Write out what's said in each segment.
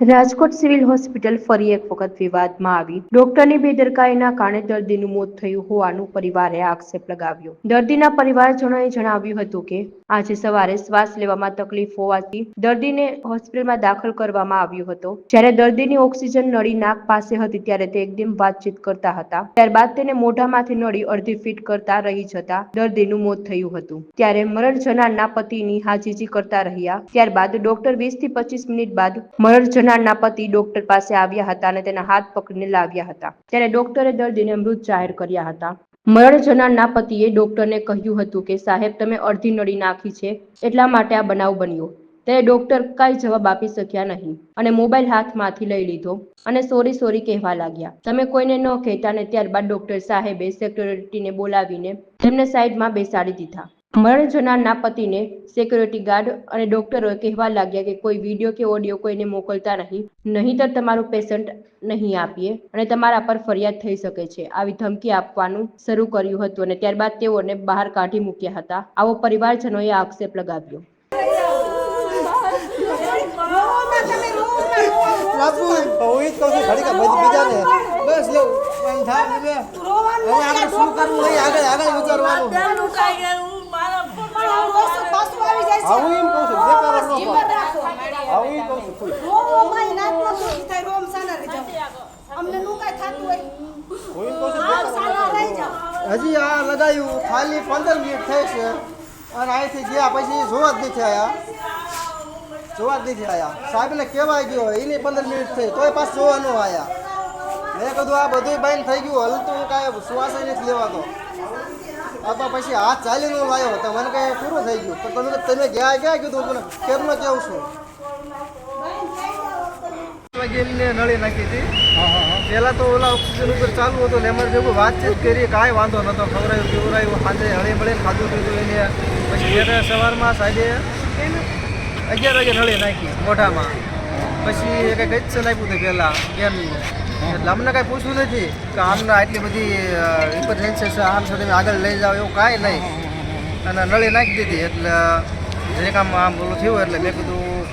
Rajkot civil hospital ફરી એક વખત વિવાદમાં આવી. ડોક્ટરની બેદરકારીના કારણે દર્દીનું મોત થયું હોવાનું પરિવારે આક્ષેપ લગાવ્યો. દર્દીના પરિવારજનોએ જણાવ્યું હતું કે, આજે સવારે શ્વાસ લેવામાં તકલીફ હોવાથી દર્દીને હોસ્પિટલમાં દાખલ કરવામાં આવ્યો હતો. જ્યારે દર્દીની ઓક્સિજન નળી નાક પાસે હતી ત્યારે તે એકદમ વાતચીત કરતા હતા. ત્યારબાદ તેને મોઢામાંથી નળી અડધી ફીટ કરતા રહી જતા દર્દીનું મોત થયું હતું. ત્યારે મરણ જનારના પતિની હાજીજી કરતા રહ્યા. ત્યારબાદ ડોક્ટર વીસથી પચીસ મિનિટ બાદ મરણ જનારના પતિ ડોક્ટર પાસે આવ્યા હતા અને તેના હાથ પકડીને લાવ્યા હતા. ત્યારે ડોક્ટરે દર્દીને મૃત જાહેર કર્યા હતા. મરણ જનારના પતિએ ડોક્ટરને કહ્યું હતું કે, સાહેબ, તમે અડધી નળી નાખી છે, એટલા માટે આ બનાવ બન્યો. ત્યારે ડોક્ટર કાંઈ જવાબ આપી શક્યા નહીં અને મોબાઈલ હાથમાંથી લઈ લીધો અને સોરી સોરી કહેવા લાગ્યા. તમે કોઈને ન કહેતા ને ત્યારબાદ ડોક્ટર સાહેબે સેક્યુરિટીને બોલાવીને તેમને સાઈડમાં બેસાડી દીધા. મરણ જનારના પતિને સિક્યુરિટી ગાર્ડ અને ડોક્ટરો કહેવા લાગ્યા કે કોઈ વીડિયો કે ઓડિયો કોઈને મોકલતા નહીં નહીંતર તમારું પેશન્ટ નહીં આપીએ અને તમારા પર ફરિયાદ થઈ શકે છે. આવી ધમકી આપવાનું શરૂ કર્યું હતું અને ત્યારબાદ તેઓને બહાર કાઢી મૂક્યા હતા. આવો પરિવારજનોએ આક્ષેપ લગાવ્યો. બસ લો એમ થાય એટલે હવે આગળ શું કરવું? આગળ આગળ વિચારવાનું. આવું એમ કહું છું જે કરો ન. આવું એમ કહું છું ખુલ્લું. અમને નું કઈ થતું હોય હું એમ કહું છું જે કરો ન રહી. જાઓ હજી આ લગાવ્યું ખાલી પંદર મિનિટ થઈ છે અને અહીંથી ગયા પછી જોવા જ નથી આયા જોવા જ નથી આયા સાહેબને કહેવાય ગયો એની પંદર મિનિટ થઈ તોય પાછું જોવા ન આયા મેં કીધું આ બધું બંધ થઈ ગયું હલતું કાંઈ શ્વાસ નથી લેવાતો આ તો પછી હાથ ચાલીને હું લાવ્યો હતો. મને કઈ પૂરું થઈ ગયું. પણ તમે તમે ગયા ક્યાં કીધું પણ કેમ ન કેવું છું? ગેમને નળી નાખી હતી. પહેલાં તો ઓલા ઓક્સિજન ઉપર ચાલુ હતું ને એમાં જેવું વાતચીત કરી કાંઈ વાંધો નહોતો. ખવડાયું પીવડાયું સાંજે હળી મળીને ખાધું પીધું એને. પછી ઘેરે સવારમાં સાંજે અગિયાર વાગે નળી નાખી મોઢામાં. પછી એ કંઈક ગચ્છ નાખ્યું હતું પહેલાં કેમનું એટલે અમને કાંઈ પૂછવું નથી કે આમને આટલી બધી ઇમરજન્સી છે, આમ છો, તમે આગળ લઈ જાઓ એવું કાંઈ નહીં. અને નળી નાખી દીધી, એટલે જે કામ આમ બોલું થયું એટલે મેં કીધું,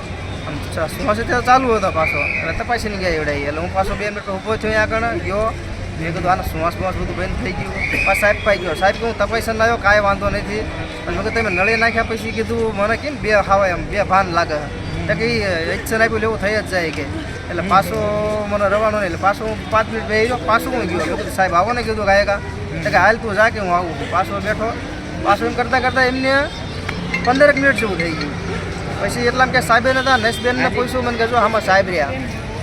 આમ શ્વાસ ત્યાં ચાલુ હતો પાછો. એટલે તપાસીને ગયા એવડાઈ એટલે હું પાછો બે મિનિટ ઊભો થયો આગળ, ગયો. મેં કીધું, આને શ્વાસ શ્વાસ બધું બંધ થઈ ગયું. પાછા સાહેબ પાઈ ગયો. સાહેબ હું તપાસી લાવ્યો, કાંઈ વાંધો નથી. અને મેં તમે નળી નાખ્યા પછી કીધું, મને કેમ બે ખાવાય એમ બે ભાન લાગે. કે એક્શન આપ્યું એવું થઈ જ જાય કે. એટલે પાછો મને રવાનો નહીં, એટલે પાછો પાંચ મિનિટ બે પાછું હું ગયો. કીધું, સાહેબ, આવો ને, કીધું ગાયકા. એટલે કે હાલ તું જા કે હું આવું પાછો બેઠો. પાછો એમ કરતાં કરતાં એમને પંદરેક મિનિટ જેવું થઈ ગયું. પછી એટલા કે સાહેબે નતા નસબેનને પૂછ્યું મને કહેજો આમાં સાહેબ રહ્યા.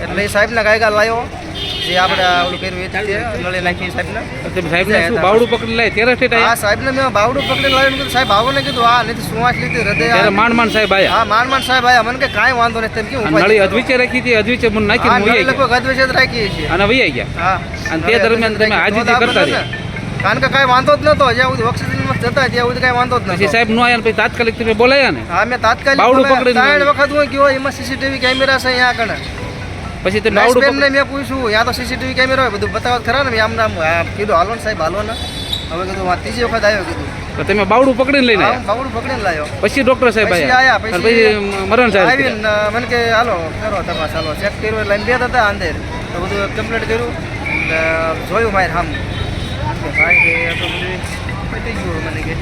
એટલે એ સાહેબના ગાયકા લાવ્યો જે આપણે ઓલું કર્યું એ જ નળી નાખી સાહેબને. તમે સાહેબને શું બાવડું પકડી લાય ત્યારે સ્ટેટ હા સાહેબને મેં બાવડું પકડી લાવ્યું કીધું સાહેબ આવો ને કીધું હા નથી સુવાસ લીધી હૃદય ત્યારે માંડ માંડ સાહેબ આયા. હા માન માન સાહેબ આયા. મને કે કાંઈ વાંધો નથી તેમ કેવું નળી અધવિચે રાખી હતી અધવિચે મને નાખી હા આવી ગયા. જ રાખીએ છીએ. અને વહી ગયા. હા. અને તે દરમિયાન તમે હાજીજી કરતા રહ્યા. કારણ કે કઈ વાંધો જ નતો જ્યાં સુધી ઓક્સિજનમાં જતા ત્યાં સુધી કઈ વાંધો જ નથી સાહેબ નો આયા પછી તાત્કાલિક તમે બોલાયા ને? હા મેં તાત્કાલિક બાવડું. પકડીને ત્રણ વખત હું ગયો એમાં સીસીટીવી કેમેરા છે અહીંયા આગળ. પછી તો બાવડું બેનને મેં પૂછ્યું યા તો સીસીટીવી કેમેરા હોય બધું બતાવત ખરા ને. આમ નામ કીધું હાલો ને સાહેબ હાલો ને. હવે કીધું આ ત્રીજી વખત આવ્યો કીધું. તો તમે બાવડું પકડીને લઈને આવ્યા? બાવડું પકડીને લાવ્યો પછી ડોક્ટર સાહેબ પછી આવ્યા? પછી મરણ સાહેબ આવીને મને કે હાલો કરો તપાસ હાલો. ચેક કર્યું એટલે બે હતા અંદર. તો બધું કમ્પ્લીટ કર્યું. જોયું મારે સામે. ભાઈ કે તો બધું પતી ગયું મને કે.